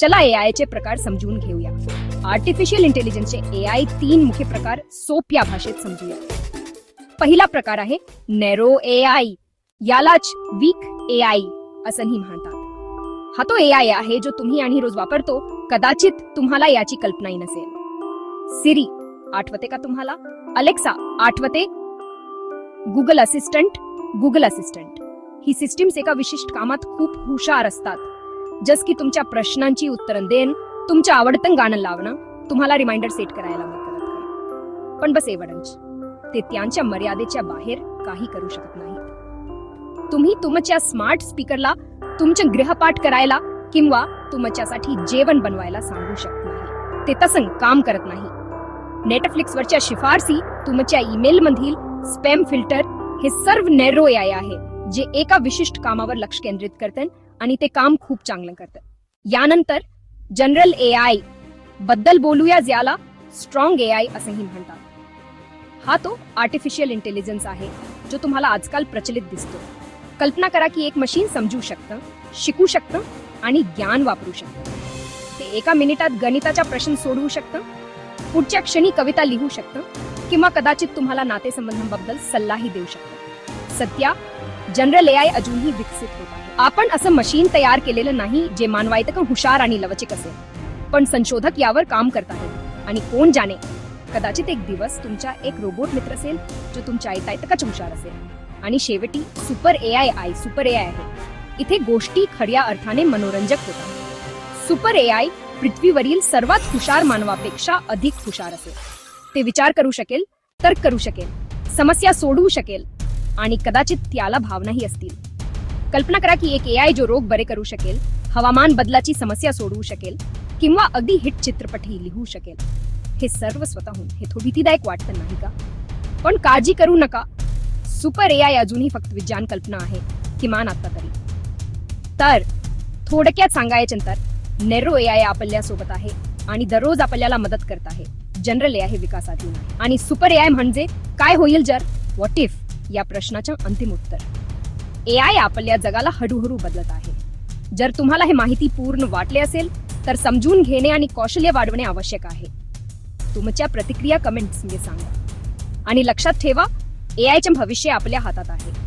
चला ए चे प्रकार समजून घेऊया. आर्टिफिशियल इंटेलिजन्सचे ए आय तीन मुख्य प्रकार सोप्या भाषेत समजूया. पहिला प्रकार आहे नेरो ए आय यालाच वीक ए आय असंही म्हणतात. हा तो ए आय आहे जो तुम्ही आणि रोज वापरतो कदाचित तुम्हाला याची कल्पनाही नसेल. सिरी आठवते का तुम्हाला? अलेक्सा आठवते? गुगल असिस्टंट गुगल असिस्टंट ही सिस्टीम्स एका विशिष्ट कामात खूप हुशार असतात. जस की तुमच्या प्रश्नांची उत्तरं देण तुमच्या आवडतं गाणं लावणं तुम्हाला रिमाइंडर सेट करायला मदत पण बस एवढंच. ते त्यांच्या मर्यादेच्या बाहेर काही करू शकत नाही तुम्ही तुमच्या स्मार्ट स्पीकरला तुमचं गृहपाठ करायला किंवा तुमच्यासाठी जेवण बनवायला सांगू शकत नाही. ते तसं काम करत नाही. नेटफ्लिक्सवरच्या शिफारसी तुमच्या ईमेल मधील स्पॅम फिल्टर हे सर्व नेरो आहे जे एका विशिष्ट कामावर लक्ष केंद्रित करतात आणि ते काम खूप चांगलं करतं यानंतर जनरल ए आयबद्दल बोलूया ज्याला स्ट्रॉंग ए आय असंही म्हणतात. हा तो आर्टिफिशियल इंटेलिजन्स आहे जो तुम्हाला आजकाल प्रचलित दिसतो. कल्पना करा की एक मशीन समजू शकतं शिकू शकतं आणि ज्ञान वापरू शकतं. ते एका मिनिटात गणिताचा प्रश्न सोडवू शकतं पुढच्या क्षणी कविता लिहू शकतं किंवा कदाचित तुम्हाला नातेसंबंधांबद्दल सल्लाही देऊ शकतं. सध्या जनरल ए आय अजूनही विकसित होत आहे. आपण असं मशीन तयार केलेलं नाही जे मानवायतकं हुशार आणि लवचिक असेल. पण संशोधक यावर काम करत आहेत आणि कोण जाणे? कदाचित एक दिवस तुमचा एक रोबोट मित्र असेल जो तुमच्या ऐतायतकाच हुशार असेल. आणि शेवटी super A I I super A I आहे. इथे गोष्टी खऱ्या अर्थाने मनोरंजक होतात. सुपर ए आय पृथ्वीवरील सर्वात हुशार मानवापेक्षा अधिक हुशार असेल. ते विचार करू शकेल तर्क करू शकेल समस्या सोडवू शकेल आणि कदाचित त्याला भावनाही असतील. कल्पना करा की एक ए आय जो रोग बरे करू शकेल हवामान बदलाची समस्या सोडवू शकेल किंवा अगदी हिट चित्रपटही लिहू शकेल. हे सर्व स्वतःहून हे थोडी भीतीदायक वाटतं नाही का? पण काळजी करू नका. सुपर ए आय अजूनही फक्त विज्ञान कल्पना आहे किमान आता तरी. तर थोडक्यात सांगायचे नंतर नेरो ए आय आपल्यासोबत आहे आणि दररोज आपल्याला मदत करत आहे. जनरल ए आय हे विकासाधीन आहे. आणि सुपर ए आय म्हणजे काय होईल जर? व्हॉट इफ या प्रश्नाचं अंतिम उत्तर. ए आय आपल्या जगाला हळूहळू बदलत आहे. जर तुम्हाला हे माहिती पूर्ण वाटले असेल तर समजून घेणे आणि कौशल्य वाढवणे आवश्यक आहे. तुमच्या प्रतिक्रिया कमेंट्समध्ये सांगा. आणि लक्षात ठेवा ए आयचे भविष्य आपल्या हातात आहे.